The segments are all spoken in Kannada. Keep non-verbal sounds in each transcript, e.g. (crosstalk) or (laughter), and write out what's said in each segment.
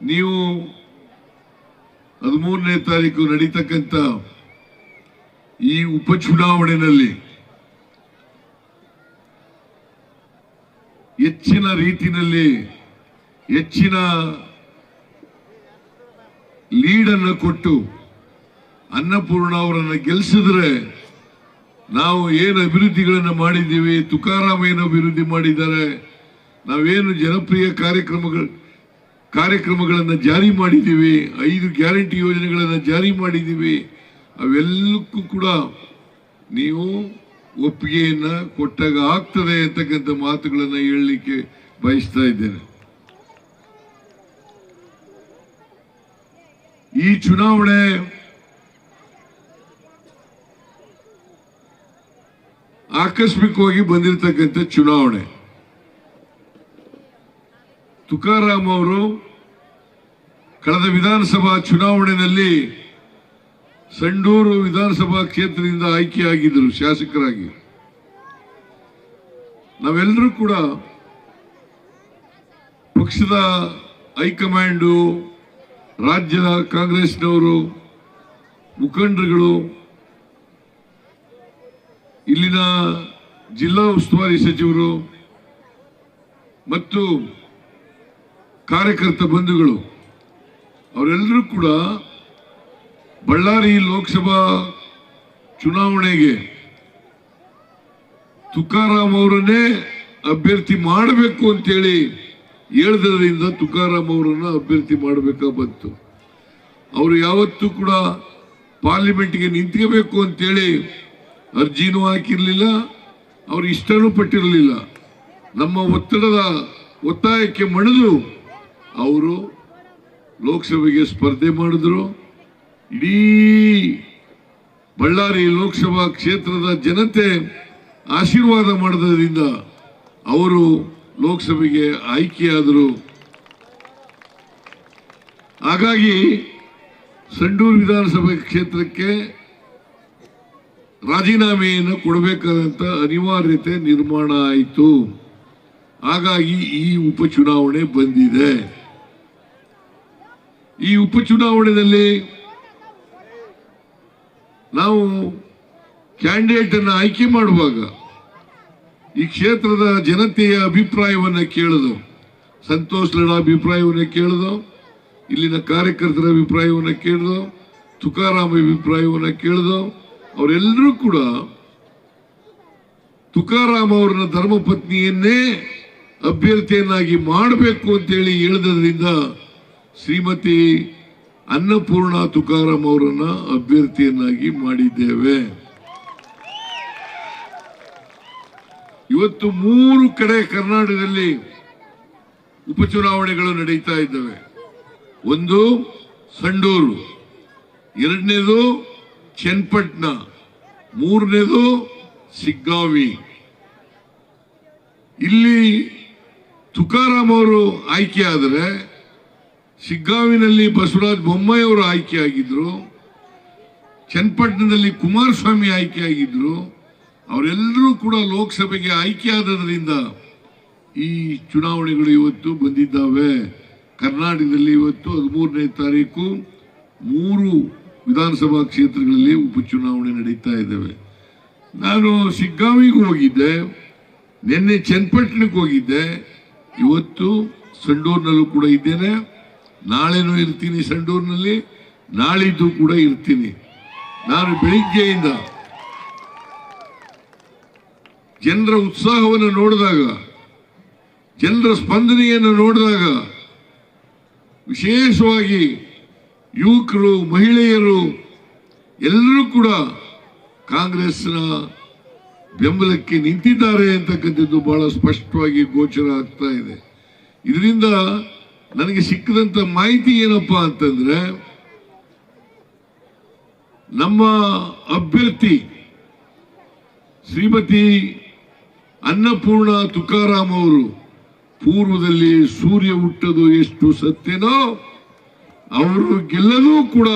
ನೀವು ಹದಿಮೂರನೇ ತಾರೀಕು ನಡೀತಕ್ಕಂಥ ಈ ಉಪಚುನಾವಣೆಯಲ್ಲಿ ಹೆಚ್ಚಿನ ರೀತಿಯಲ್ಲಿ ಹೆಚ್ಚಿನ ಲೀಡನ್ನು ಕೊಟ್ಟು ಅನ್ನಪೂರ್ಣ ಅವರನ್ನು ಗೆಲ್ಲಿಸಿದ್ರೆ ನಾವು ಏನು ಅಭಿವೃದ್ಧಿಗಳನ್ನು ಮಾಡಿದ್ದೀವಿ, ತುಕಾರಾಮ್ ಏನು ಅಭಿವೃದ್ಧಿ ಮಾಡಿದ್ದಾರೆ, ನಾವೇನು ಜನಪ್ರಿಯ ಕಾರ್ಯಕ್ರಮಗಳು ಕಾರ್ಯಕ್ರಮಗಳನ್ನು ಜಾರಿ ಮಾಡಿದ್ದೀವಿ, ಐದು ಗ್ಯಾರಂಟಿ ಯೋಜನೆಗಳನ್ನು ಜಾರಿ ಮಾಡಿದ್ದೀವಿ. ಅವೆಲ್ಲಕ್ಕೂ ಕೂಡ ನೀವು ಒಪ್ಪಿಗೆಯನ್ನ ಕೊಟ್ಟಾಗ ಆಗ್ತದೆ ಅಂತಕ್ಕಂಥ ಮಾತುಗಳನ್ನು ಹೇಳಲಿಕ್ಕೆ ಬಯಸ್ತಾ ಇದ್ದೇನೆ. ಈ ಚುನಾವಣೆ ಆಕಸ್ಮಿಕವಾಗಿ ಬಂದಿರತಕ್ಕಂಥ ಚುನಾವಣೆ. ತುಕಾರಾಮ್ ಅವರು ಕಳೆದ ವಿಧಾನಸಭಾ ಚುನಾವಣೆಯಲ್ಲಿ ಸಂಡೂರು ವಿಧಾನಸಭಾ ಕ್ಷೇತ್ರದಿಂದ ಆಯ್ಕೆಯಾಗಿದ್ದರು ಶಾಸಕರಾಗಿ. ನಾವೆಲ್ಲರೂ ಕೂಡ ಪಕ್ಷದ ಹೈಕಮಾಂಡು, ರಾಜ್ಯದ ಕಾಂಗ್ರೆಸ್ನವರು, ಮುಖಂಡರುಗಳು, ಇಲ್ಲಿನ ಜಿಲ್ಲಾ ಉಸ್ತುವಾರಿ ಸಚಿವರು ಮತ್ತು ಕಾರ್ಯಕರ್ತ ಬಂಧುಗಳು, ಅವರೆಲ್ಲರೂ ಕೂಡ ಬಳ್ಳಾರಿ ಲೋಕಸಭಾ ಚುನಾವಣೆಗೆ ತುಕಾರಾಮ್ ಅವರನ್ನೇ ಅಭ್ಯರ್ಥಿ ಮಾಡಬೇಕು ಅಂತೇಳಿ ಹೇಳಿದ್ರಿಂದ ತುಕಾರಾಮ್ ಅವರನ್ನು ಅಭ್ಯರ್ಥಿ ಮಾಡಬೇಕಾ ಬಂತು. ಅವರು ಯಾವತ್ತೂ ಕೂಡ ಪಾರ್ಲಿಮೆಂಟ್ಗೆ ನಿಂತ್ಕೋಬೇಕು ಅಂತೇಳಿ ಅರ್ಜಿನೂ ಹಾಕಿರಲಿಲ್ಲ, ಅವ್ರು ಇಷ್ಟನೂ ಪಟ್ಟಿರಲಿಲ್ಲ. ನಮ್ಮ ಒತ್ತಡದ ಒತ್ತಾಯಕ್ಕೆ ಮಣಿದು ಅವರು ಲೋಕಸಭೆಗೆ ಸ್ಪರ್ಧೆ ಮಾಡಿದ್ರು. ಇಡೀ ಬಳ್ಳಾರಿ ಲೋಕಸಭಾ ಕ್ಷೇತ್ರದ ಜನತೆ ಆಶೀರ್ವಾದ ಮಾಡೋದ್ರಿಂದ ಅವರು ಲೋಕಸಭೆಗೆ ಆಯ್ಕೆಯಾದರು. ಹಾಗಾಗಿ ಸಂಡೂರು ವಿಧಾನಸಭೆ ಕ್ಷೇತ್ರಕ್ಕೆ ರಾಜೀನಾಮೆಯನ್ನು ಕೊಡಬೇಕಾದಂತ ಅನಿವಾರ್ಯತೆ ನಿರ್ಮಾಣ ಆಯಿತು. ಹಾಗಾಗಿ ಈ ಉಪಚುನಾವಣೆ ಬಂದಿದೆ. ಈ ಉಪಚುನಾವಣೆಯಲ್ಲಿ ನಾವು ಕ್ಯಾಂಡಿಡೇಟ್ ಅನ್ನು ಆಯ್ಕೆ ಮಾಡುವಾಗ ಈ ಕ್ಷೇತ್ರದ ಜನತೆಯ ಅಭಿಪ್ರಾಯವನ್ನು ಕೇಳಿದು ಸಂತೋಷ್ ಲಡ ಅಭಿಪ್ರಾಯವನ್ನು ಕೇಳಿದು ಇಲ್ಲಿನ ಕಾರ್ಯಕರ್ತರ ಅಭಿಪ್ರಾಯವನ್ನು ಕೇಳಿದು ತುಕಾರಾಮ್ ಅಭಿಪ್ರಾಯವನ್ನು ಕೇಳಿದು ಅವರೆಲ್ಲರೂ ಕೂಡ ತುಕಾರಾಮ್ ಅವರನ್ನ ಧರ್ಮಪತ್ನಿಯನ್ನೇ ಅಭ್ಯರ್ಥಿಯನ್ನಾಗಿ ಮಾಡಬೇಕು ಅಂತೇಳಿ ಹೇಳಿದ್ರಿಂದ ಶ್ರೀಮತಿ ಅನ್ನಪೂರ್ಣ ತುಕಾರಾಮ್ ಅವರನ್ನ ಅಭ್ಯರ್ಥಿಯನ್ನಾಗಿ ಮಾಡಿದ್ದೇವೆ. ಇವತ್ತು ಮೂರು ಕಡೆ ಕರ್ನಾಟಕದಲ್ಲಿ ಉಪಚುನಾವಣೆಗಳು ನಡೀತಾ ಇದ್ದಾವೆ. ಒಂದು ಸಂಡೂರು, ಎರಡನೇದು ಚನ್ನಪಟ್ಟಣ, ಮೂರನೇದು ಸಿಗ್ಗಾವಿ. ಇಲ್ಲಿ ತುಕಾರಾಮ್ ಅವರು ಆಯ್ಕೆ ಆದರೆ ಸಿಗ್ಗಾವಿನಲ್ಲಿ ಬಸವರಾಜ್ ಬೊಮ್ಮಾಯಿ ಅವರು ಆಯ್ಕೆಯಾಗಿದ್ರು, ಚನ್ನಪಟ್ಟಣದಲ್ಲಿ ಕುಮಾರಸ್ವಾಮಿ ಆಯ್ಕೆಯಾಗಿದ್ರು, ಅವರೆಲ್ಲರೂ ಕೂಡ ಲೋಕಸಭೆಗೆ ಆಯ್ಕೆಯಾದದರಿಂದ ಈ ಚುನಾವಣೆಗಳು ಇವತ್ತು ಬಂದಿದ್ದಾವೆ. ಕರ್ನಾಟಕದಲ್ಲಿ ಇವತ್ತು ಹದಿಮೂರನೇ ತಾರೀಕು, ಮೂರು ವಿಧಾನಸಭಾ ಕ್ಷೇತ್ರಗಳಲ್ಲಿ ಉಪಚುನಾವಣೆ ನಡೀತಾ ಇದ್ದಾವೆ. ನಾನು ಶಿಗ್ಗಾವಿಗೆ ಹೋಗಿದ್ದೆ, ನಿನ್ನೆ ಚನ್ನಪಟ್ಟಣಕ್ಕೆ ಹೋಗಿದ್ದೆ. ಇವತ್ತು ಸಂಡೂರಿನಲ್ಲೂ ಕೂಡ ಇದ್ದೇನೆ. ನಾಳೆನೂ ಇರ್ತೀನಿ ಸಂಡೂರಿನಲ್ಲಿ, ನಾಳಿದ್ದು ಕೂಡ ಇರ್ತೀನಿ. ನಾನು ಬೆಳಿಗ್ಗೆಯಿಂದ ಜನರ ಉತ್ಸಾಹವನ್ನು ನೋಡಿದಾಗ, ಜನರ ಸ್ಪಂದನೆಯನ್ನು ನೋಡಿದಾಗ, ವಿಶೇಷವಾಗಿ ಯುವಕರು, ಮಹಿಳೆಯರು, ಎಲ್ಲರೂ ಕೂಡ ಕಾಂಗ್ರೆಸ್ನ ಬೆಂಬಲಕ್ಕೆ ನಿಂತಿದ್ದಾರೆ ಅಂತಕ್ಕಂಥದ್ದು ಬಹಳ ಸ್ಪಷ್ಟವಾಗಿ ಗೋಚರ ಆಗ್ತಾ ಇದೆ. ಇದರಿಂದ ನನಗೆ ಸಿಕ್ಕದಂತ ಮಾಹಿತಿ ಏನಪ್ಪಾ ಅಂತಂದ್ರೆ, ನಮ್ಮ ಅಭ್ಯರ್ಥಿ ಶ್ರೀಮತಿ ಅನ್ನಪೂರ್ಣ ತುಕಾರಾಮ್ ಅವರು, ಪೂರ್ವದಲ್ಲಿ ಸೂರ್ಯ ಹುಟ್ಟದು ಎಷ್ಟು ಸತ್ಯನೋ, ಅವರು ಗೆಲ್ಲಲೂ ಕೂಡ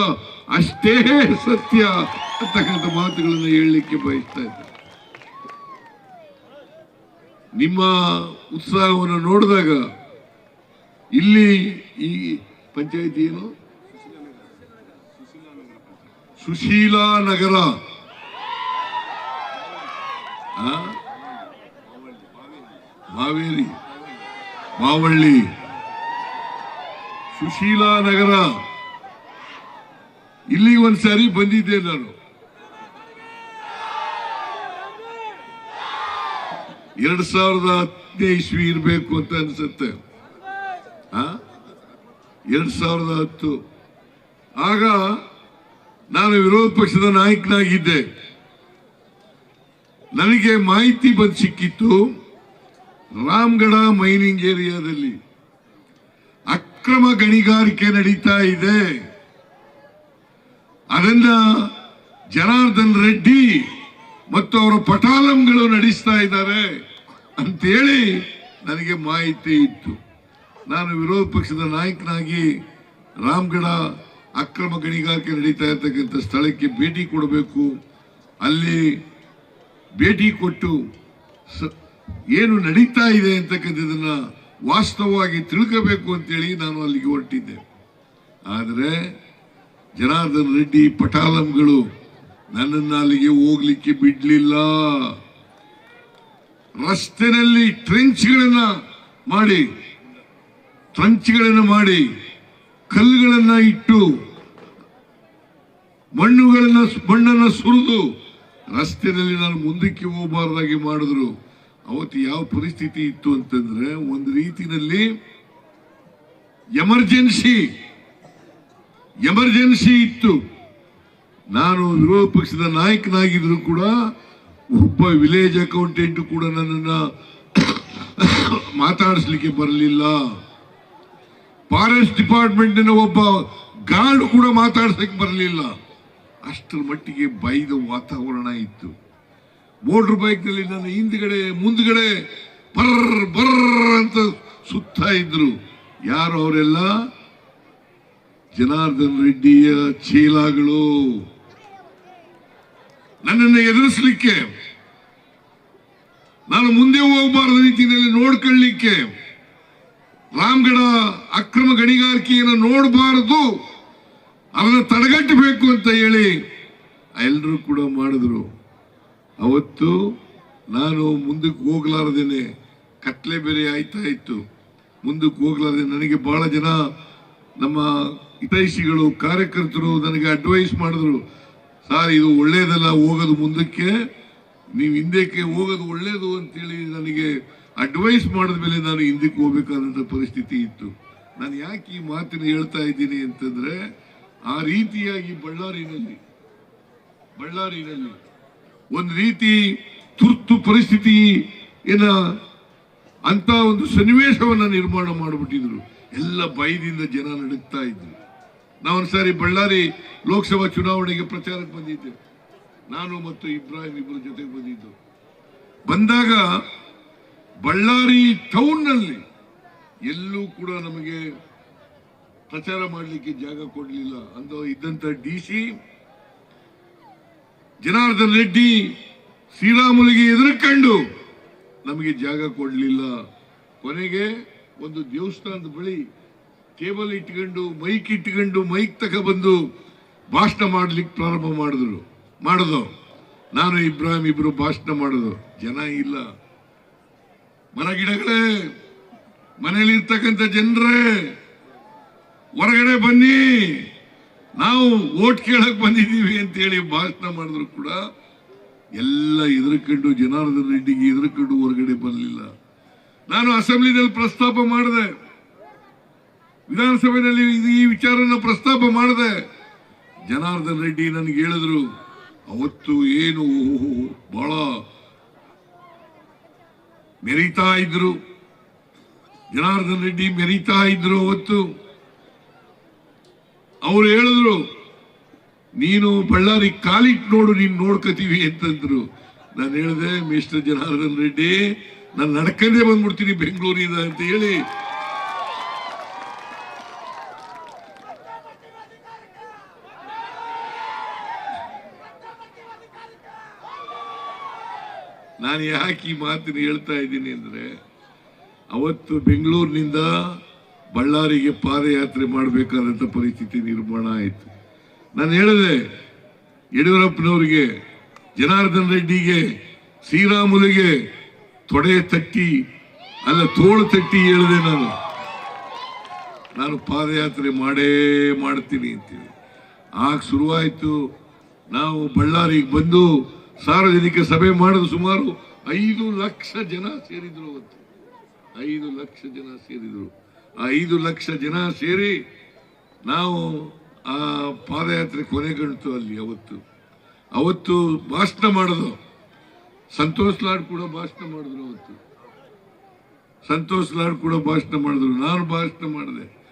ಅಷ್ಟೇ ಸತ್ಯ ಅಂತಕ್ಕಂಥ ಮಾತುಗಳನ್ನು ಹೇಳಲಿಕ್ಕೆ ಬಯಸ್ತಾ ಇದ್ದಾರೆ ನಿಮ್ಮ ಉತ್ಸಾಹವನ್ನು ನೋಡಿದಾಗ ಇಲ್ಲಿ ಈ ಪಂಚಾಯತಿ ಏನು? ಸುಶೀಲಾ ನಗರ? ಮಾವೇರಿ ಮಾವಳ್ಳಿ. ಸುಶೀಲಾ ನಗರ. ಇಲ್ಲಿ ಒಂದ್ಸಾರಿ ಬಂದಿದ್ದೆ ನಾನು. ಎರಡ್ ಸಾವಿರದ ಹತ್ತನೇ ಇಸ್ವಿ ಇರಬೇಕು ಅಂತ ಅನ್ಸುತ್ತೆ? ಎರಡ್ ಸಾವಿರದ ಹತ್ತು. ಆಗ ನಾನು ವಿರೋಧ ಪಕ್ಷದ ನಾಯಕನಾಗಿದ್ದೆ. ನನಗೆ ಮಾಹಿತಿ ಬಂದು ಸಿಕ್ಕಿತ್ತು ರಾಮ್ಗಢ ಮೈನಿಂಗ್ ಏರಿಯಾದಲ್ಲಿ. ಅಕ್ರಮ ಗಣಿಗಾರಿಕೆ ನಡೀತಾ ಇದೆ. ಅದನ್ನ ಜನಾರ್ದನ್ ರೆಡ್ಡಿ ಮತ್ತು ಅವರ ಪಟಾಲಂಗಳು ನಡೆಸ್ತಾ ಇದ್ದಾರೆ. ಅಂತೇಳಿ ನನಗೆ ಮಾಹಿತಿ ಇತ್ತು. ನಾನು ವಿರೋಧ ಪಕ್ಷದ ನಾಯಕನಾಗಿ ರಾಮ್ಗಢ ಅಕ್ರಮ ಗಣಿಗಾರಿಕೆ ನಡೀತಾ ಇರ್ತಕ್ಕಂಥ ಸ್ಥಳಕ್ಕೆ ಭೇಟಿ ಕೊಡಬೇಕು. ಅಲ್ಲಿ ಭೇಟಿ ಕೊಟ್ಟು ಏನು ನಡೀತಾ ಇದೆ ಅಂತಕ್ಕಂಥದನ್ನ ವಾಸ್ತವವಾಗಿ ತಿಳ್ಕೋಬೇಕು ಅಂತೇಳಿ ನಾನು ಅಲ್ಲಿಗೆ ಹೊರಟಿದ್ದೆ. ಆದರೆ ಜನಾರ್ದನ್ ರೆಡ್ಡಿ, ಪಟಾಲಂಗಳು ನನ್ನನ್ನು ಅಲ್ಲಿಗೆ ಹೋಗ್ಲಿಕ್ಕೆ ಬಿಡಲಿಲ್ಲ. ರಸ್ತೆನಲ್ಲಿ ಟ್ರೆಂಚ್ಗಳನ್ನು ಮಾಡಿ ಟ್ರಂಚ್ಗಳನ್ನ ಮಾಡಿ ಕಲ್ಲುಗಳನ್ನ ಇಟ್ಟು ಮಣ್ಣುಗಳನ್ನ ಮಣ್ಣನ್ನು ಸುರಿದು ರಸ್ತೆಯಲ್ಲಿ ನಾನು ಮುಂದಕ್ಕೆ ಹೋಗಬಾರ್ದಾಗಿ ಮಾಡಿದ್ರು. ಅವತ್ತು ಯಾವ ಪರಿಸ್ಥಿತಿ ಇತ್ತು ಅಂತಂದ್ರೆ ಒಂದು ರೀತಿಯಲ್ಲಿ ಎಮರ್ಜೆನ್ಸಿ ಎಮರ್ಜೆನ್ಸಿ ಇತ್ತು. ನಾನು ವಿರೋಧ ಪಕ್ಷದ ನಾಯಕನಾಗಿದ್ರು ಕೂಡ ಒಬ್ಬ ವಿಲೇಜ್ ಅಕೌಂಟೆಂಟ್ ಕೂಡ ನನ್ನನ್ನು (coughs) ಮಾತಾಡಿಸ್ಲಿಕ್ಕೆ ಬರಲಿಲ್ಲ. ಫಾರೆಸ್ಟ್ ಡಿಪಾರ್ಟ್ಮೆಂಟಿನ ಒಬ್ಬ ಗಾರ್ಡ್ ಕೂಡ ಮಾತಾಡ್ಸಕ್ಕೆ ಬರಲಿಲ್ಲ. ಅಷ್ಟರ ಮಟ್ಟಿಗೆ ಬೈದ ವಾತಾವರಣ ಇತ್ತು. ಮೋಟ್ರ್ ಬೈಕ್ನಲ್ಲಿ ನನ್ನ ಹಿಂದ್ಗಡೆ, ಮುಂದ್ಗಡೆ ಬರ್ರ್ ಬರ್ರ್ ಅಂತ ಸುತ್ತಾ ಇದ್ರು. ಯಾರು ಅವರೆಲ್ಲ? ಜನಾರ್ದನ್ ರೆಡ್ಡಿಯ ಚೀಲಾಗಳು. ನನ್ನನ್ನು ಎದುರಿಸಲಿಕ್ಕೆ, ನಾನು ಮುಂದೆ ಹೋಗಬಾರದ ರೀತಿಯಲ್ಲಿ ನೋಡ್ಕೊಳ್ಳಿಕ್ಕೆ. ರಾಮ್ಗಢ ಅಕ್ರಮ ಗಣಿಗಾರಿಕೆಯನ್ನು ನೋಡಬಾರದು, ಅದನ್ನು ತಡೆಗಟ್ಟಬೇಕು ಅಂತ ಹೇಳಿ ಎಲ್ಲರೂ ಕೂಡ ಮಾಡಿದ್ರು. ಅವತ್ತು ನಾನು ಮುಂದಕ್ಕೆ ಹೋಗ್ಲಾರ್ದೇನೆ, ಕತ್ಲೆ ಬೇರೆ ಆಯ್ತಾ ಇತ್ತು. ಮುಂದಕ್ಕೆ ಹೋಗ್ಲಾರ್ದೆ ನನಗೆ ಬಹಳ ಜನ ನಮ್ಮ ಹಿತೈಷಿಗಳು, ಕಾರ್ಯಕರ್ತರು ನನಗೆ ಅಡ್ವೈಸ್ ಮಾಡಿದ್ರು, ಸರ್, ಇದು ಒಳ್ಳೇದಲ್ಲ, ಹೋಗೋದು ಮುಂದಕ್ಕೆ, ನೀವು ಹಿಂದಕ್ಕೆ ಹೋಗೋದು ಒಳ್ಳೇದು ಅಂತೇಳಿ ನನಗೆ ಅಡ್ವೈಸ್ ಮಾಡಿದ ಮೇಲೆ ನಾನು ಹಿಂದಕ್ಕೆ ಹೋಗ್ಬೇಕಾದಂಥ ಪರಿಸ್ಥಿತಿ ಇತ್ತು. ನಾನು ಯಾಕೆ ಈ ಮಾತಿನ ಹೇಳ್ತಾ ಇದ್ದೀನಿ ಅಂತಂದ್ರೆ, ಆ ರೀತಿಯಾಗಿ ಬಳ್ಳಾರಿನಲ್ಲಿ ಬಳ್ಳಾರಿನಲ್ಲಿ ಒಂದು ರೀತಿ ತುರ್ತು ಪರಿಸ್ಥಿತಿ ಏನ ಅಂತ ಒಂದು ಸನ್ನಿವೇಶವನ್ನ ನಿರ್ಮಾಣ ಮಾಡಿಬಿಟ್ಟಿದ್ರು. ಎಲ್ಲ ಭಯದಿಂದ ಜನ ನಡುಗ್ತಾ ಇದ್ರು. ನಾವೊಂದ್ಸಾರಿ ಬಳ್ಳಾರಿ ಲೋಕಸಭಾ ಚುನಾವಣೆಗೆ ಪ್ರಚಾರಕ್ಕೆ ಬಂದಿದ್ದೆ. ನಾನು ಮತ್ತು ಇಬ್ರಾಹಿಂ ಇಬ್ಬರ ಜೊತೆಗೆ ಬಂದಿದ್ದು. ಬಂದಾಗ ಬಳ್ಳಾರಿ ಟೌನ್ನಲ್ಲಿ ಎಲ್ಲೂ ಕೂಡ ನಮಗೆ ಪ್ರಚಾರ ಮಾಡಲಿಕ್ಕೆ ಜಾಗ ಕೊಡಲಿಲ್ಲ ಅಂತ ಇದ್ದಂತ ಡಿ ಸಿ ಜನಾರ್ದನ್ ರೆಡ್ಡಿ ಶ್ರೀರಾಮುಲಿಗೆ ಎದುರುಕೊಂಡು ನಮಗೆ ಜಾಗ ಕೊಡಲಿಲ್ಲ. ಕೊನೆಗೆ ಒಂದು ದೇವಸ್ಥಾನದ ಬಳಿ ಟೇಬಲ್ ಇಟ್ಕೊಂಡು, ಮೈಕ್ ಇಟ್ಕೊಂಡು, ಮೈಕ್ ತಗೊಬಂದು ಭಾಷಣ ಮಾಡ್ಲಿಕ್ಕೆ ಪ್ರಾರಂಭ ಮಾಡಿದ್ರು. ಮಾಡಿದ್ರು ನಾನು, ಇಬ್ರಾಹಿಂ ಇಬ್ರು ಭಾಷಣ ಮಾಡಿದ್ರು. ಜನ ಇಲ್ಲ. ಮರ ಗಿಡಗಳೇ ಮನೆಯಲ್ಲಿ ಇರ್ತಕ್ಕಂಥ ಜನರೇ, ಹೊರಗಡೆ ಬನ್ನಿ. ನಾವು ಓಟ್ ಕೇಳಕ್ ಬಂದಿದ್ದೀವಿ ಅಂತೇಳಿ ಭಾಷಣ ಮಾಡಿದ್ರು ಕೂಡ ಎಲ್ಲ ಎದುರುಕೊಂಡು ಜನಾರ್ದನ್ ರೆಡ್ಡಿಗೆ ಎದುರುಕೊಂಡು ಹೊರಗಡೆ ಬರಲಿಲ್ಲ. ನಾನು ಅಸೆಂಬ್ಲಿನಲ್ಲಿ ಪ್ರಸ್ತಾಪ ಮಾಡಿದೆ. ವಿಧಾನಸಭೆಯಲ್ಲಿ ಈ ವಿಚಾರನ ಪ್ರಸ್ತಾಪ ಮಾಡಿದೆ. ಜನಾರ್ದನ್ ರೆಡ್ಡಿ ನನಗೆ ಹೇಳಿದ್ರು, ಅವತ್ತು ಏನು ಬಹಳ ಮೆರೀತಾ ಇದ್ರು. ಜನಾರ್ದನ್ ರೆಡ್ಡಿ ಮೆರೀತಾ ಇದ್ರು ಅವತ್ತು. ಅವ್ರು ಹೇಳಿದ್ರು, ನೀನು ಬಳ್ಳಾರಿ ಕಾಲಿಟ್ಟು ನೋಡು, ನೀನು ನೋಡ್ಕೋತೀವಿ ಅಂತಂದ್ರು. ನಾನು ಹೇಳಿದೆ, ಮಿಸ್ಟರ್ ಜನಾರ್ದನ್ ರೆಡ್ಡಿ, ನಾನು ನಡ್ಕೊಂಡೇ ಬಂದ್ಬಿಡ್ತೀನಿ ಬೆಂಗಳೂರಿಂದ ಅಂತ ಹೇಳಿ. ನಾನು ಯಾಕೆ ಈ ಮಾತನ್ನು ಹೇಳ್ತಾ ಇದ್ದೀನಿ ಅಂದರೆ, ಅವತ್ತು ಬೆಂಗಳೂರಿನಿಂದ ಬಳ್ಳಾರಿಗೆ ಪಾದಯಾತ್ರೆ ಮಾಡಬೇಕಾದಂಥ ಪರಿಸ್ಥಿತಿ ನಿರ್ಮಾಣ ಆಯಿತು. ನಾನು ಹೇಳಿದೆ, ಯಡಿಯೂರಪ್ಪನವರಿಗೆ, ಜನಾರ್ದನ್ ರೆಡ್ಡಿಗೆ, ಶ್ರೀರಾಮುಲಿಗೆ ತೊಡೆ ತಟ್ಟಿ, ಅಲ್ಲ ತೋಳು ತಟ್ಟಿ ಹೇಳಿದೆ ನಾನು. ನಾನು ಪಾದಯಾತ್ರೆ ಮಾಡೇ ಮಾಡ್ತೀನಿ ಅಂತೇಳಿ. ಆಗ ಶುರುವಾಯಿತು, ನಾವು ಬಳ್ಳಾರಿಗೆ ಬಂದು ಸಾರ್ವಜನಿಕ ಸಭೆ ಮಾಡಿದ ಸುಮಾರು ಐದು ಲಕ್ಷ ಜನ ಸೇರಿದ್ರು ಅವತ್ತು. ಐದು ಲಕ್ಷ ಜನ ಸೇರಿದ್ರು. ಆ ಐದು ಲಕ್ಷ ಜನ ಸೇರಿ ನಾವು ಆ ಪಾದಯಾತ್ರೆ ಕೊನೆಗಂಟು ಅಲ್ಲಿ ಅವತ್ತು. ಅವತ್ತು ಭಾಷಣ ಮಾಡಿದ್ರು. ಸಂತೋಷ್ ಲಾಡ್ ಕೂಡ ಭಾಷಣ ಮಾಡಿದ್ರು ಅವತ್ತು. ಸಂತೋಷ್ ಲಾಡ್ ಕೂಡ ಭಾಷಣ ಮಾಡಿದ್ರು. ನಾನು ಭಾಷಣ ಮಾಡಿದೆ.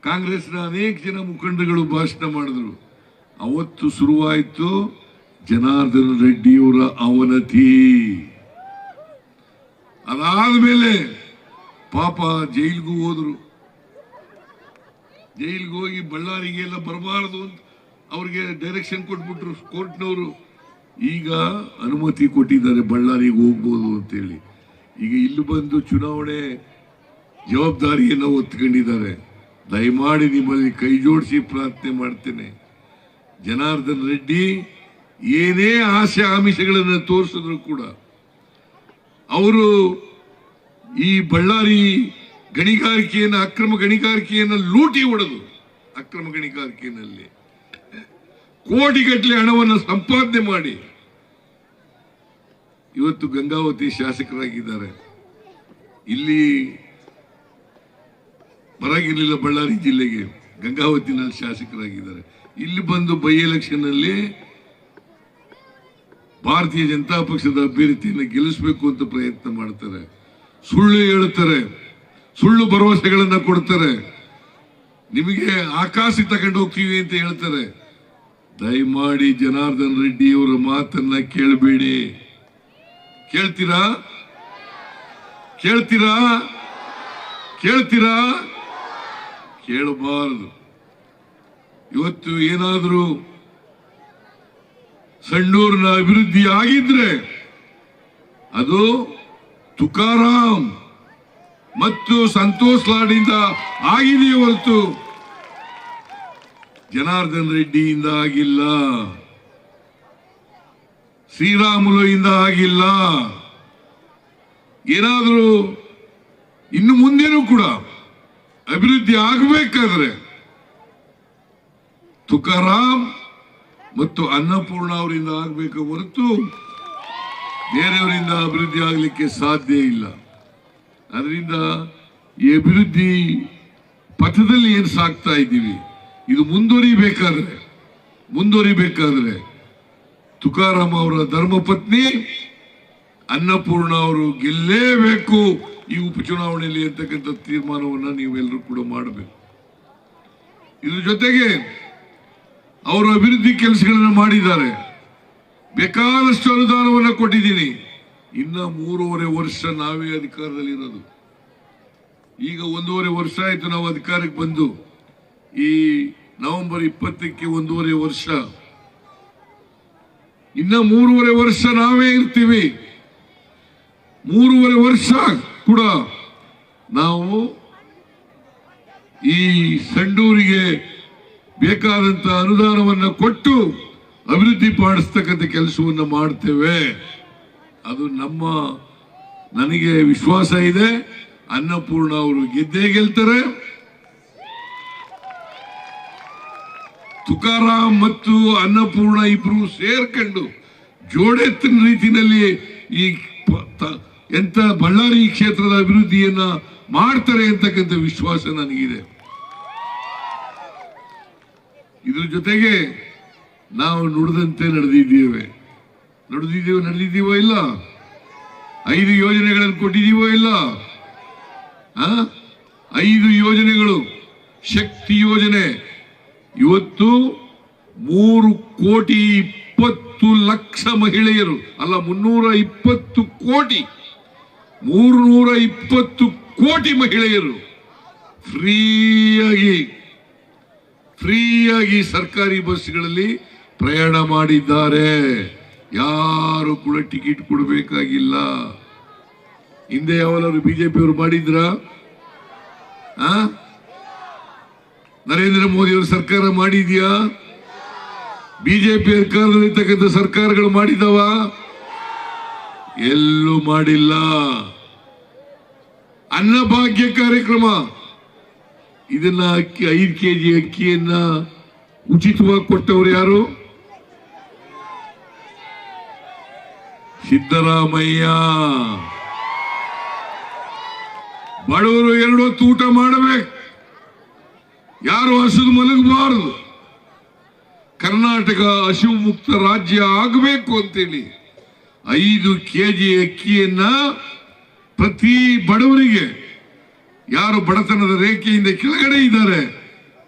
ಕಾಂಗ್ರೆಸ್ನ ಅನೇಕ ಜನ ಮುಖಂಡಗಳು ಭಾಷಣ ಮಾಡಿದ್ರು. ಅವತ್ತು ಶುರುವಾಯಿತು. ಜನಾರ್ದನ ರೆಡ್ಡಿಯವರ ಅವನತಿ. ಅದಾದ್ಮೇಲೆ ಪಾಪ ಜೈಲಿಗೂ ಹೋದ್ರು. ಜೈಲಿಗೆ ಹೋಗಿ ಬಳ್ಳಾರಿಗೆ ಎಲ್ಲ ಬರಬಾರದು ಅಂತ ಅವ್ರಿಗೆ ಡೈರೆಕ್ಷನ್ ಕೊಟ್ಬಿಟ್ರು ಕೋರ್ಟ್ನವರು ಈಗ ಅನುಮತಿ ಕೊಟ್ಟಿದ್ದಾರೆ ಬಳ್ಳಾರಿಗೆ ಹೋಗ್ಬೋದು ಅಂತೇಳಿ. ಈಗ ಇಲ್ಲಿ ಬಂದು ಚುನಾವಣೆ ಜವಾಬ್ದಾರಿಯನ್ನು ಒತ್ಕೊಂಡಿದ್ದಾರೆ ದಯಮಾಡಿ ನಿಮ್ಮಲ್ಲಿ ಕೈ ಜೋಡಿಸಿ ಪ್ರಾರ್ಥನೆ ಮಾಡ್ತೇನೆ. ಜನಾರ್ದನ್ ರೆಡ್ಡಿ ಏನೇ ಆಸೆ ಆಮಿಷಗಳನ್ನು ತೋರಿಸಿದ್ರು ಕೂಡ ಅವರು ಈ ಬಳ್ಳಾರಿ ಗಣಿಗಾರಿಕೆಯನ್ನು, ಅಕ್ರಮ ಗಣಿಗಾರಿಕೆಯನ್ನು ಲೂಟಿ ಹೊಡೆದು, ಅಕ್ರಮ ಗಣಿಗಾರಿಕೆಯಲ್ಲಿ ಕೋಟಿಗಟ್ಟಲೆ ಹಣವನ್ನು ಸಂಪಾದನೆ ಮಾಡಿ ಇವತ್ತು ಗಂಗಾವತಿ ಶಾಸಕರಾಗಿದ್ದಾರೆ. ಇಲ್ಲಿ ಬರಾಗಿರ್ಲಿಲ್ಲ ಬಳ್ಳಾರಿ ಜಿಲ್ಲೆಗೆ, ಗಂಗಾವತಿನಲ್ಲಿ ಶಾಸಕರಾಗಿದ್ದಾರೆ. ಇಲ್ಲಿ ಬಂದು ಬೈ ಎಲೆಕ್ಷನ್ ಅಲ್ಲಿ ಭಾರತೀಯ ಜನತಾ ಪಕ್ಷದ ಅಭ್ಯರ್ಥಿಯನ್ನು ಗೆಲ್ಲಿಸಬೇಕು ಅಂತ ಪ್ರಯತ್ನ ಮಾಡ್ತಾರೆ. ಸುಳ್ಳು ಹೇಳುತ್ತಾರೆ. ಸುಳ್ಳು ಭರವಸೆಗಳನ್ನ ಕೊಡ್ತಾರೆ. ನಿಮಗೆ ಆಕಾಶ ತಗೊಂಡು ಹೋಗ್ತೀವಿ ಅಂತ ಹೇಳ್ತಾರೆ. ದಯಮಾಡಿ ಜನಾರ್ದನ್ ರೆಡ್ಡಿ ಅವರ ಮಾತನ್ನ ಕೇಳಬೇಡಿ. ಕೇಳ್ತೀರಾ? ಕೇಳ್ತೀರಾ? ಕೇಳ್ತೀರಾ? ಕೇಳಬಾರದು. ಇವತ್ತು ಏನಾದರೂ ಸಣ್ಣೂರಿನ ಅಭಿವೃದ್ಧಿ ಆಗಿದ್ರೆ ಅದು ತುಕಾರಾಮ್ ಮತ್ತು ಸಂತೋಷ್ ಲಾಡಿಂದ ಆಗಿದೆಯೇ ಹೊರತು ಜನಾರ್ದನ್ ರೆಡ್ಡಿಯಿಂದ ಆಗಿಲ್ಲ. ಶ್ರೀರಾಮುಲುಯಿಂದ ಆಗಿಲ್ಲ. ಏನಾದರೂ ಇನ್ನು ಮುಂದೇನೂ ಕೂಡ ಅಭಿವೃದ್ಧಿ ಆಗಬೇಕಾದ್ರೆ ತುಕಾರಾಮ್ ಮತ್ತು ಅನ್ನಪೂರ್ಣ ಅವರಿಂದ ಆಗಬೇಕು ಹೊರತು ಬೇರೆಯವರಿಂದ ಅಭಿವೃದ್ಧಿ ಆಗಲಿಕ್ಕೆ ಸಾಧ್ಯ ಇಲ್ಲ. ಅದರಿಂದ ಈ ಅಭಿವೃದ್ಧಿ ಪಥದಲ್ಲಿ ಏನು ಸಾಕ್ತಾ ಇದ್ದೀವಿ? ಇದು ಮುಂದುವರಿಬೇಕಾದ್ರೆ ಮುಂದುವರಿಬೇಕಾದ್ರೆ ತುಕಾರಾಮ್ ಅವರ ಧರ್ಮಪತ್ನಿ ಅನ್ನಪೂರ್ಣ ಅವರು ಗೆಲ್ಲೇಬೇಕು ಈ ಉಪಚುನಾವಣೆಯಲ್ಲಿ ಅಂತಕ್ಕಂಥ ತೀರ್ಮಾನವನ್ನು ನೀವೆಲ್ಲರೂ ಕೂಡ ಮಾಡಬೇಕು. ಇದ್ರ ಜೊತೆಗೆ ಅವರು ಅಭಿವೃದ್ಧಿ ಕೆಲಸಗಳನ್ನು ಮಾಡಿದ್ದಾರೆ. ಬೇಕಾದಷ್ಟು ಅನುದಾನವನ್ನು ಕೊಟ್ಟಿದ್ದೀನಿ. ಇನ್ನ ಮೂರುವರೆ ವರ್ಷ ನಾವೇ ಅಧಿಕಾರದಲ್ಲಿ ಇರೋದು ಈಗ ಒಂದೂವರೆ ವರ್ಷ ಆಯಿತು ನಾವು ಅಧಿಕಾರಕ್ಕೆ ಬಂದು. ಈ ನವೆಂಬರ್ ಇಪ್ಪತ್ತಕ್ಕೆ ಒಂದೂವರೆ ವರ್ಷ. ಇನ್ನ ಮೂರುವರೆ ವರ್ಷ ನಾವೇ ಇರ್ತೀವಿ. ಮೂರುವರೆ ವರ್ಷ ಕೂಡ ನಾವು ಈ ಸಂಡೂರಿಗೆ ಬೇಕಾದಂತ ಅನುದಾನವನ್ನು ಕೊಟ್ಟು ಅಭಿವೃದ್ಧಿ ಪಡಿಸ್ತಕ್ಕಂಥ ಕೆಲಸವನ್ನು ಮಾಡ್ತೇವೆ. ಅದು ನಮ್ಮ, ನನಗೆ ವಿಶ್ವಾಸ ಇದೆ. ಅನ್ನಪೂರ್ಣ ಅವರು ಗೆದ್ದೇ ಗೆಲ್ತಾರೆ. ತುಕಾರಾಮ್ ಮತ್ತು ಅನ್ನಪೂರ್ಣ ಇಬ್ರು ಸೇರ್ಕೊಂಡು ಜೋಡೆತ್ತಿನ ರೀತಿಯಲ್ಲಿ ಈ ಎಂತ ಬಳ್ಳಾರಿ ಕ್ಷೇತ್ರದ ಅಭಿವೃದ್ಧಿಯನ್ನ ಮಾಡ್ತಾರೆ ಅಂತಕ್ಕಂಥ ವಿಶ್ವಾಸ ನನಗಿದೆ. ಇದ್ರ ಜೊತೆಗೆ ನಾವು ನುಡಿದಂತೆ ನಡೆದಿದ್ದೇವೆ. ನಡೆದಿದ್ದೀವೋ ನಡೆದಿದ್ದೀವೋ ಇಲ್ಲ? ಐದು ಯೋಜನೆಗಳನ್ನು ಕೊಟ್ಟಿದ್ದೀವೋ ಇಲ್ಲ? ಐದು ಯೋಜನೆಗಳು. ಶಕ್ತಿ ಯೋಜನೆ. ಇವತ್ತು ಮೂರು ಕೋಟಿ ಇಪ್ಪತ್ತು ಲಕ್ಷ ಮಹಿಳೆಯರು. ಅಲ್ಲ, ಮುನ್ನೂರ ಇಪ್ಪತ್ತು ಕೋಟಿ. ಮೂರ್ನೂರ ಇಪ್ಪತ್ತು ಕೋಟಿ ಮಹಿಳೆಯರು. ಫ್ರೀಯಾಗಿ ಫ್ರೀಯಾಗಿ ಸರ್ಕಾರಿ ಬಸ್ಗಳಲ್ಲಿ ಪ್ರಯಾಣ ಮಾಡಿದ್ದಾರೆ. ಯಾರು ಕೂಡ ಟಿಕೆಟ್ ಕೊಡಬೇಕಾಗಿಲ್ಲ. ಹಿಂದೆ ಯಾವನಾದ್ರು ಬಿಜೆಪಿ ಅವರು ಮಾಡಿದ್ರ? ನರೇಂದ್ರ ಮೋದಿ ಅವರು ಸರ್ಕಾರ ಮಾಡಿದ್ಯಾ? ಬಿಜೆಪಿ ಸರ್ಕಾರದಲ್ಲಿರ್ತಕ್ಕಂಥ ಸರ್ಕಾರಗಳು ಮಾಡಿದವ? ಎಲ್ಲೂ ಮಾಡಿಲ್ಲ. ಅನ್ನಭಾಗ್ಯ ಕಾರ್ಯಕ್ರಮ. ಇದನ್ನ ಅಕ್ಕಿ ಐದು ಕೆ ಜಿ ಅಕ್ಕಿಯನ್ನ ಉಚಿತವಾಗಿ ಕೊಟ್ಟವರು ಯಾರು? ಸಿದ್ದರಾಮಯ್ಯ. ಬಡವರು ಎರಡು ಹೊತ್ತು ಊಟ ಮಾಡಬೇಕು. ಯಾರು ಹಸಿದು ಮಲಗಬಾರದು. ಕರ್ನಾಟಕ ಹಸಿವು ಮುಕ್ತ ರಾಜ್ಯ ಆಗಬೇಕು ಅಂತೇಳಿ ಐದು ಕೆ ಜಿ ಅಕ್ಕಿಯನ್ನ ಪ್ರತಿ ಬಡವರಿಗೆ ಯಾರು ಬಡತನದ ರೇಖೆಯಿಂದ ಕೆಳಗಡೆ ಇದ್ದಾರೆ,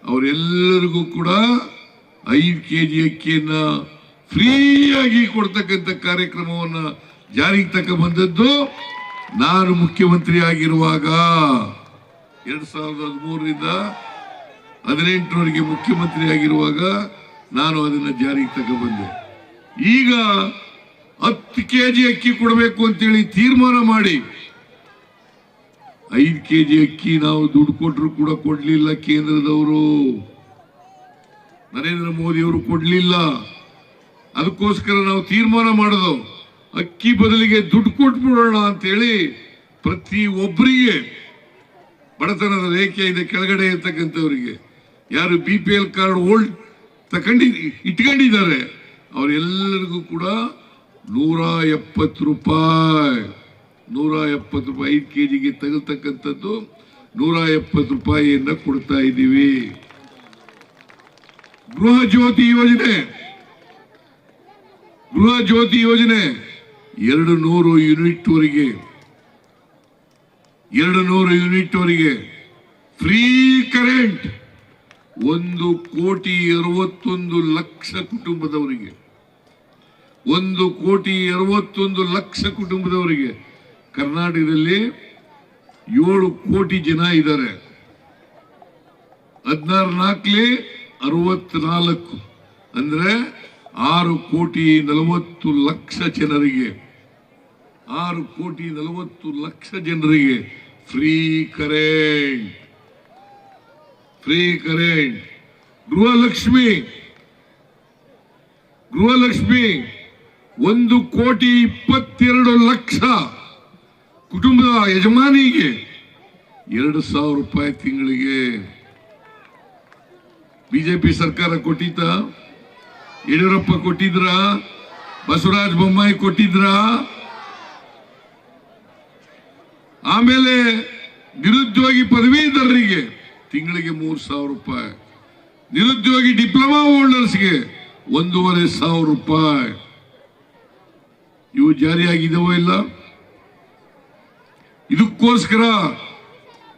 ಅವರೆಲ್ಲರಿಗೂ ಕೂಡ ಐದು ಕೆ ಜಿ ಅಕ್ಕಿಯನ್ನ ಫ್ರೀಯಾಗಿ ಕೊಡ್ತಕ್ಕಂಥ ಕಾರ್ಯಕ್ರಮವನ್ನ ಜಾರಿಗೆ ತಕ್ಕ ಬಂದದ್ದು ನಾನು ಮುಖ್ಯಮಂತ್ರಿ ಆಗಿರುವಾಗ ಎರಡ್ ಸಾವಿರದ ಹದಿಮೂರರಿಂದ ಹದಿನೆಂಟರವರೆಗೆ ಮುಖ್ಯಮಂತ್ರಿ ಆಗಿರುವಾಗ ನಾನು ಅದನ್ನ ಜಾರಿಗೆ ಬಂದೆ ಈಗ ಹತ್ತು ಕೆ ಜಿ ಅಕ್ಕಿ ಕೊಡಬೇಕು ಅಂತೇಳಿ ತೀರ್ಮಾನ ಮಾಡಿ ಐದು ಕೆ ಜಿ ಅಕ್ಕಿ ನಾವು ದುಡ್ಡು ಕೊಟ್ಟರು ಕೂಡ ಕೊಡಲಿಲ್ಲ ಕೇಂದ್ರದವರು. ನರೇಂದ್ರ ಮೋದಿಯವರು ಕೊಡಲಿಲ್ಲ. ಅದಕ್ಕೋಸ್ಕರ ನಾವು ತೀರ್ಮಾನ ಮಾಡೋದು. ಅಕ್ಕಿ ಬದಲಿಗೆ ದುಡ್ಡು ಕೊಟ್ಬಿಡೋಣ ಅಂತೇಳಿ ಪ್ರತಿ ಒಬ್ಬರಿಗೆ ಬಡತನದ ರೇಖೆಯಿಂದ ಕೆಳಗಡೆ ಇರ್ತಕ್ಕಂಥವರಿಗೆ. ಯಾರು B P L card old ತಗೊಂಡಿ ಇಟ್ಕೊಂಡಿದ್ದಾರೆ. ಅವರೆಲ್ಲರಿಗೂ ಕೂಡ ನೂರ ಎಪ್ಪತ್ತು ರೂಪಾಯಿ. ನೂರ ಎಪ್ಪತ್ತು ರೂಪಾಯಿ, ಐದು ಕೆ ಜಿಗೆ ತಗಲ್ತಕ್ಕಂಥದ್ದು ನೂರ ಎಪ್ಪತ್ತು ರೂಪಾಯಿಯನ್ನ ಕೊಡ್ತಾ ಇದ್ದೀವಿ. ಗೃಹ ಜ್ಯೋತಿ ಯೋಜನೆ. ಗೃಹ ಜ್ಯೋತಿ ಯೋಜನೆ ಎರಡು ನೂರು ಯೂನಿಟ್ ವರೆಗೆ. ಎರಡು ನೂರು ಯೂನಿಟ್ ವರೆಗೆ. Free current. ಒಂದು ಕೋಟಿ ಅರವತ್ತೊಂದು ಲಕ್ಷ ಕುಟುಂಬದವರಿಗೆ. ಒಂದು ಕೋಟಿ ಅರವತ್ತೊಂದು ಲಕ್ಷ ಕುಟುಂಬದವರಿಗೆ. ಕರ್ನಾಟಕದಲ್ಲಿ ಏಳು ಕೋಟಿ ಜನ ಇದ್ದಾರೆ. ಹದಿನಾರು ನಾಲ್ಕಲಿ ಅರವತ್ನಾಲ್ಕು. ಅಂದ್ರೆ ಆರು ಕೋಟಿ ನಲವತ್ತು ಲಕ್ಷ ಜನರಿಗೆ. ಆರು ಕೋಟಿ ನಲವತ್ತು ಲಕ್ಷ ಜನರಿಗೆ free current. Free current. Gruhalakshmi. Gruhalakshmi ಒಂದು ಕೋಟಿ ಇಪ್ಪತ್ತೆರಡು ಲಕ್ಷ. ಕುಟುಂಬದ ಯಜಮಾನಿಗೆ ಎರಡು ಸಾವಿರ ರೂಪಾಯಿ ತಿಂಗಳಿಗೆ ಬಿಜೆಪಿ ಸರ್ಕಾರ ಕೊಟ್ಟಿದ್ದ, ಯಡಿಯೂರಪ್ಪ ಕೊಟ್ಟಿದ್ರ, ಬಸವರಾಜ ಬೊಮ್ಮಾಯಿ ಕೊಟ್ಟಿದ್ರ? ಆಮೇಲೆ ನಿರುದ್ಯೋಗಿ ಪದವೀಧರರಿಗೆ ತಿಂಗಳಿಗೆ ಮೂರು ಸಾವಿರ ರೂಪಾಯಿ, ನಿರುದ್ಯೋಗಿ ಡಿಪ್ಲೊಮಾ ಹೋಲ್ಡರ್ಸ್ಗೆ ಒಂದೂವರೆ ಸಾವಿರ ರೂಪಾಯಿ. ಇವು ಜಾರಿಯಾಗಿದವೋ ಇಲ್ಲ? ಇದಕ್ಕೋಸ್ಕರ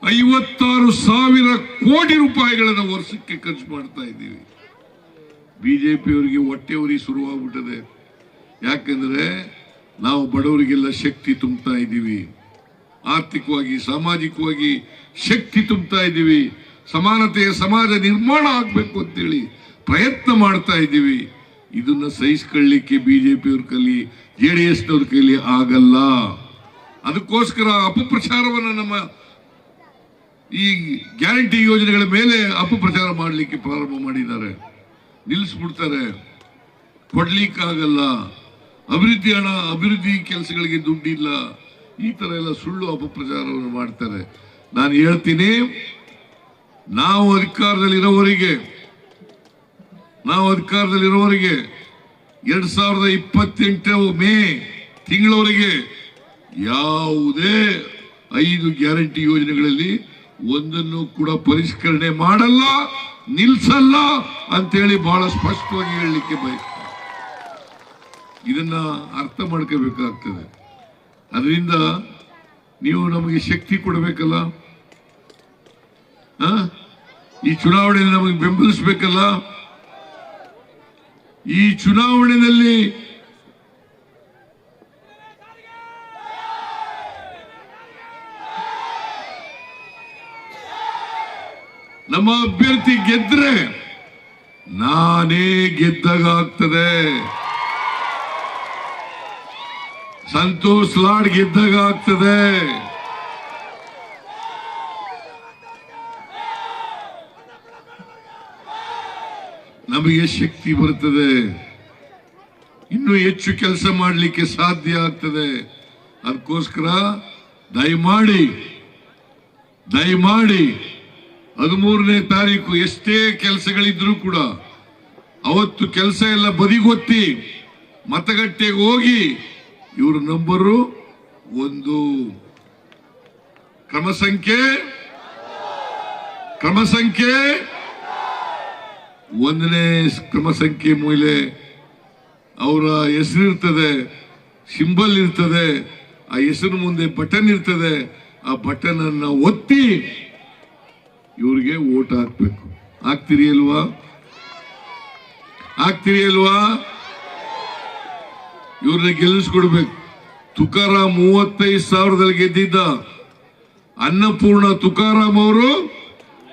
ಐವತ್ತಾರು ಸಾವಿರ ಕೋಟಿ ರೂಪಾಯಿಗಳನ್ನು ವರ್ಷಕ್ಕೆ ಖರ್ಚು ಮಾಡ್ತಾ ಇದ್ದೀವಿ. ಬಿಜೆಪಿಯವರಿಗೆ ಹೊಟ್ಟೆ ಉರಿ ಶುರುವಾಗ್ಬಿಟ್ಟದೆ. ಯಾಕಂದ್ರೆ ನಾವು ಬಡವರಿಗೆಲ್ಲ ಶಕ್ತಿ ತುಂಬುತ್ತಾ ಇದ್ದೀವಿ. ಆರ್ಥಿಕವಾಗಿ, ಸಾಮಾಜಿಕವಾಗಿ ಶಕ್ತಿ ತುಂಬುತ್ತಾ ಇದ್ದೀವಿ. ಸಮಾನತೆಯ ಸಮಾಜ ನಿರ್ಮಾಣ ಆಗಬೇಕು ಅಂತೇಳಿ ಪ್ರಯತ್ನ ಮಾಡ್ತಾ ಇದ್ದೀವಿ. ಇದನ್ನ ಸಹಿಸ್ಕೊಳ್ಳಿಕ್ಕೆ ಬಿಜೆಪಿಯವ್ರ ಕೈಲಿ, ಜೆ ಡಿ ಎಸ್ನವ್ರ ಕೈಲಿ ಆಗಲ್ಲ. ಅದಕ್ಕೋಸ್ಕರ ಅಪಪ್ರಚಾರವನ್ನು ನಮ್ಮ ಈ ಗ್ಯಾರಂಟಿ ಯೋಜನೆಗಳ ಮೇಲೆ ಅಪಪ್ರಚಾರ ಮಾಡಲಿಕ್ಕೆ ಪ್ರಾರಂಭ ಮಾಡಿದ್ದಾರೆ. ನಿಲ್ಲಿಸ್ಬಿಡ್ತಾರೆ. ಕೊಡ್ಲಿಕ್ಕಾಗಲ್ಲ. ಅಭಿವೃದ್ಧಿ ಹಣ, ಅಭಿವೃದ್ಧಿ ಕೆಲಸಗಳಿಗೆ ದುಡ್ಡಿಲ್ಲ. ಈ ತರ ಎಲ್ಲ ಸುಳ್ಳು ಅಪಪ್ರಚಾರವನ್ನು ಮಾಡ್ತಾರೆ. ನಾನು ಹೇಳ್ತೀನಿ, ನಾವು ಅಧಿಕಾರದಲ್ಲಿರೋವರಿಗೆ ನಾವು ಅಧಿಕಾರದಲ್ಲಿರೋವರಿಗೆ, ಎರಡು ಸಾವಿರದ ಇಪ್ಪತ್ತೆಂಟು ಮೇ ತಿಂಗಳವರೆಗೆ ಯಾವುದೇ ಐದು ಗ್ಯಾರಂಟಿ ಯೋಜನೆಗಳಲ್ಲಿ ಒಂದನ್ನು ಕೂಡ ಪರಿಷ್ಕರಣೆ ಮಾಡಲ್ಲ, ನಿಲ್ಸಲ್ಲ ಅಂತೇಳಿ ಬಹಳ ಸ್ಪಷ್ಟವಾಗಿ ಹೇಳಲಿಕ್ಕೆ ಬಯಸ್ತಾರೆ ಇದನ್ನ ಅರ್ಥ ಮಾಡ್ಕೋಬೇಕಾಗ್ತದೆ. ಅದರಿಂದ ನೀವು ನಮಗೆ ಶಕ್ತಿ ಕೊಡಬೇಕಲ್ಲ? ಈ ಚುನಾವಣೆಯಲ್ಲಿ ನಮಗೆ ಬೆಂಬಲಿಸಬೇಕಲ್ಲ? ಈ ಚುನಾವಣೆಯಲ್ಲಿ ನಮ್ಮ ಅಭ್ಯರ್ಥಿ ಗೆದ್ರೆ ನಾನೇ ಗೆದ್ದಾಗ ಆಗ್ತದೆ ಸಂತೋಷ್ ಲಾಡ್ ಗೆದ್ದಾಗ ಆಗ್ತದೆ ನಮಗೆ ಶಕ್ತಿ ಬರ್ತದೆ. ಇನ್ನು ಹೆಚ್ಚು ಕೆಲಸ ಮಾಡಲಿಕ್ಕೆ ಸಾಧ್ಯ ಆಗ್ತದೆ. ಅದಕ್ಕೋಸ್ಕರ ದಯಮಾಡಿ ದಯಮಾಡಿ ಹದಿಮೂರನೇ ತಾರೀಕು ಎಷ್ಟೇ ಕೆಲಸಗಳಿದ್ರೂ ಕೂಡ ಅವತ್ತು ಕೆಲಸ ಎಲ್ಲ ಬದಿಗೊತ್ತಿ ಮತಗಟ್ಟೆಗೆ ಹೋಗಿ ಇವರು ನಂಬರು ಒಂದು ಕ್ರಮ ಸಂಖ್ಯೆ ಕ್ರಮ ಸಂಖ್ಯೆ, ಒಂದನೇ ಕ್ರಮ ಸಂಖ್ಯೆ ಮೂಲೆ ಅವರ ಹೆಸರಿರ್ತದೆ ಸಿಂಬಲ್ ಇರ್ತದೆ, ಆ ಹೆಸರು ಮುಂದೆ ಬಟನ್ ಇರ್ತದೆ, ಆ ಬಟನ್ ಅನ್ನ ಒತ್ತಿ ಇವ್ರಿಗೆ ಓಟ್ ಹಾಕ್ಬೇಕು. ಹಾಕ್ತಿರಿ ಅಲ್ವಾ? ಹಾಕ್ತಿರಿ ಅಲ್ವಾ? ಇವ್ರನ್ನ ಗೆಲ್ಲಿಸ್ಕೊಡ್ಬೇಕು. ತುಕಾರಾಮ್ ಮೂವತ್ತೈದು ಸಾವಿರದಲ್ಲಿ ಗೆದ್ದಿದ್ದ ಅನ್ನಪೂರ್ಣ ತುಕಾರಾಮ್ ಅವರು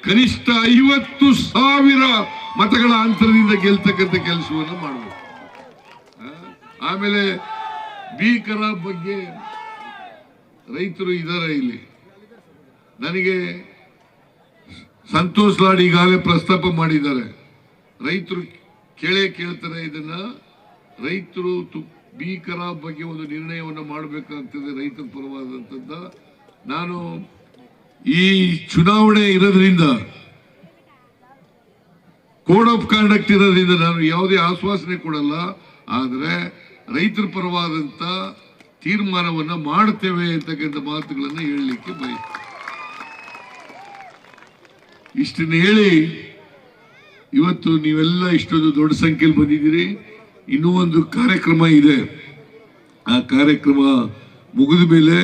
ಕನಿಷ್ಠ ಐವತ್ತು ಸಾವಿರ ಮತಗಳ ಅಂತರದಿಂದ ಗೆಲ್ತಕ್ಕಂಥ ಕೆಲಸವನ್ನು ಮಾಡಬೇಕು. ಆಮೇಲೆ ಭೀಕರ ಬಗ್ಗೆ ರೈತರು ಇದ್ದಾರೆ ಇಲ್ಲಿ. ನನಗೆ ಸಂತೋಷ್ ಲಾಡ್ ಈಗಾಗಲೇ ಪ್ರಸ್ತಾಪ ಮಾಡಿದ್ದಾರೆ. ರೈತರು ಕೇಳೇ ಕೇಳ್ತಾರೆ ಇದನ್ನ. ರೈತರು ಭೀಕರ ಬಗ್ಗೆ ಒಂದು ನಿರ್ಣಯವನ್ನು ಮಾಡಬೇಕಾಗ್ತದೆ ರೈತರ ಪರವಾದಂಥದ್ದ ನಾನು ಈ ಚುನಾವಣೆ ಇರೋದ್ರಿಂದ, ಕೋಡ್ ಆಫ್ ಕಾಂಡಕ್ಟ್ ಇರೋದ್ರಿಂದ ನಾನು ಯಾವುದೇ ಆಶ್ವಾಸನೆ ಕೊಡಲ್ಲ. ಆದರೆ ರೈತರ ಪರವಾದಂತ ತೀರ್ಮಾನವನ್ನು ಮಾಡ್ತೇವೆ ಅಂತಕ್ಕಂಥ ಮಾತುಗಳನ್ನು ಹೇಳಲಿಕ್ಕೆ ಬಯಸ್ತೇನೆ ಇಷ್ಟನ್ನು ಹೇಳಿ, ಇವತ್ತು ನೀವೆಲ್ಲ ಇಷ್ಟೊಂದು ದೊಡ್ಡ ಸಂಖ್ಯೆಯಲ್ಲಿ ಬಂದಿದ್ದೀರಿ. ಇನ್ನೂ ಒಂದು ಕಾರ್ಯಕ್ರಮ ಇದೆ. ಆ ಕಾರ್ಯಕ್ರಮ ಮುಗಿದ ಮೇಲೆ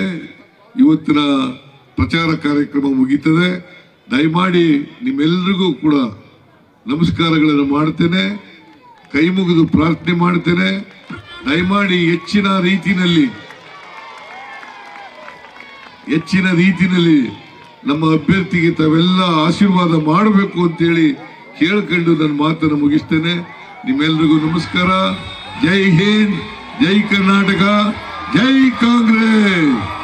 ಇವತ್ತಿನ ಪ್ರಚಾರ ಕಾರ್ಯಕ್ರಮ ಮುಗೀತದೆ. ದಯಮಾಡಿ ನಿಮ್ಮೆಲ್ಲರಿಗೂ ಕೂಡ ನಮಸ್ಕಾರಗಳನ್ನು ಮಾಡ್ತೇನೆ ಕೈ ಮುಗಿದು ಪ್ರಾರ್ಥನೆ ಮಾಡ್ತೇನೆ ದಯಮಾಡಿ ಹೆಚ್ಚಿನ ರೀತಿಯಲ್ಲಿ ಹೆಚ್ಚಿನ ರೀತಿಯಲ್ಲಿ ನಮ್ಮ ಅಭ್ಯರ್ಥಿಗೆ ತಾವೆಲ್ಲ ಆಶೀರ್ವಾದ ಮಾಡಬೇಕು ಅಂತೇಳಿ ಕೇಳ್ಕೊಂಡು ನನ್ನ ಮಾತನ್ನು ಮುಗಿಸ್ತೇನೆ. ನಿಮ್ಮೆಲ್ರಿಗೂ ನಮಸ್ಕಾರ. ಜೈ ಹಿಂದ್, ಜೈ ಕರ್ನಾಟಕ, ಜೈ ಕಾಂಗ್ರೆಸ್.